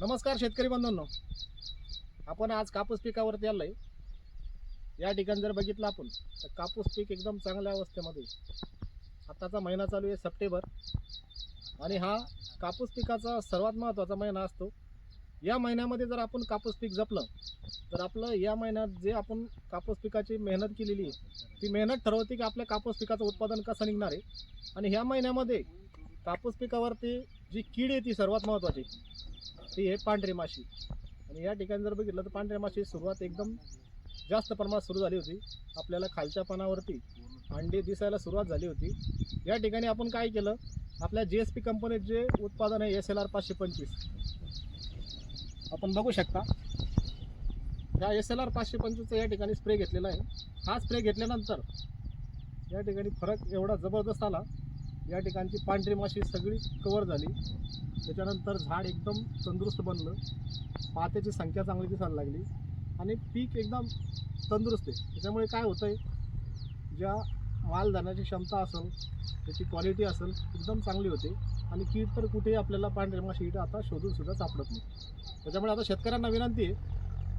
नमस्कार शेतकरी बंधूंनो. आपण आज कापूस पिकावरती आलो आहे या ठिकाणी जर बघितलं आपण तर कापूस पीक एकदम चांगल्या अवस्थेमध्ये आत्ताचा महिना चालू आहे सप्टेंबर. आणि हा कापूस पिकाचा सर्वात महत्त्वाचा महिना असतो. या महिन्यामध्ये जर आपण कापूस पीक जपलं तर आपलं या महिन्यात जे आपण कापूस पिकाची मेहनत केलेली आहे ती मेहनत ठरवते की आपल्या कापूस पिकाचं उत्पादन कसं निघणार आहे. आणि ह्या महिन्यामध्ये कापूस पिकावरती जी कीड आहे ती सर्वात महत्त्वाची ती आहे पांढरी माशी. आणि या ठिकाणी जर बघितलं तर पांढऱ्या माशी सुरुवात एकदम जास्त प्रमाणात सुरू झाली होती. आपल्याला खालच्या पानावरती अंडे दिसायला सुरुवात झाली होती. या ठिकाणी आपण काय केलं? आपल्या जी एस पी कंपनीत जे उत्पादन आहे एस एल आर पाचशे पंचवीस. आपण बघू शकता. या एस एल आर पाचशे पंचवीसचा या ठिकाणी स्प्रे घेतलेला आहे. हा स्प्रे घेतल्यानंतर या ठिकाणी फरक एवढा जबरदस्त आला या ठिकाणची पांढरी माशी सगळी कवर झाली. त्याच्यानंतर झाड एकदम तंदुरुस्त बनलं. पात्याची संख्या चांगली दिसायला लागली. आणि पीक एकदम तंदुरुस्त आहे. त्याच्यामुळे काय होतं आहे ज्या माल धरण्याची क्षमता असेल त्याची क्वालिटी असेल एकदम चांगली होते. आणि कीड तर कुठेही आपल्याला पांढरे माशी इथं आता शोधून सुद्धा सापडत नाही. त्याच्यामुळे आता शेतकऱ्यांना विनंती आहे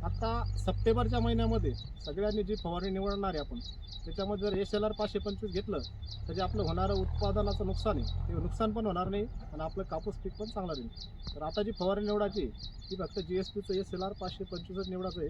आता सप्टेंबरच्या महिन्यामध्ये सगळ्यांनी जी फवारणी निवडणार आहे आपण त्याच्यामध्ये जर एस एल आर पाचशे पंचवीस घेतलं तर जे आपलं होणारं उत्पादनाचं नुकसान आहे ते नुकसान पण होणार नाही आणि आपलं कापूस पीक पण चांगलं राहील. तर आता जी फवारणी निवडायची आहे, ती फक्त जी एस पीचं एस एल आर पाचशे पंचवीसच निवडायचं आहे.